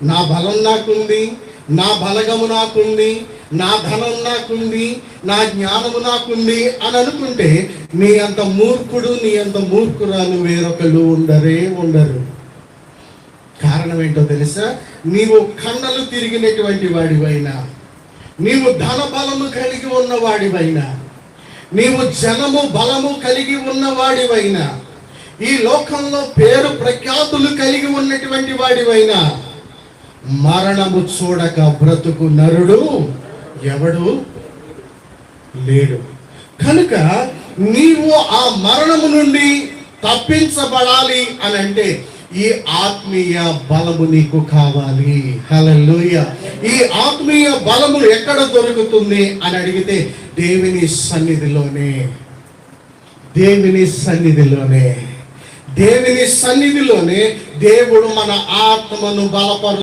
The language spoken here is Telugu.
నా బలం నాకుంది నా బలగము నాకుంది నా ధనం నాకుంది నా జ్ఞానము నాకుంది అని అనుకుంటే నీ అంత మూర్ఖుడు నీ అంత మూర్ఖురాలు వేరొకళ్ళు ఉండరే ఉండరు. కారణం ఏంటో తెలుసా? నీవు కన్నలు తిరిగినటువంటి వాడివైనా నీవు ధన బలము కలిగి ఉన్నవాడివైనా నీవు జనము బలము కలిగి ఉన్నవాడివైనా ఈ లోకంలో పేరు ప్రఖ్యాతులు కలిగి ఉన్నటువంటి వాడివైనా మరణము చూడక బ్రతుకు నరుడు ఎవడు లేడు. కనుక నీవు ఆ మరణము నుండి తప్పించబడాలి అని అంటే ఈ ఆత్మీయ బలము నీకు కావాలి. హల్లెలూయ. ఈ ఆత్మీయ బలము ఎక్కడ దొరుకుతుంది అని అడిగితే దేవుని సన్నిధిలోనే. దేవుని సన్నిధిలోనే. దేవుని సన్నిధిలోనే దేవుడు మన ఆత్మను బలపరు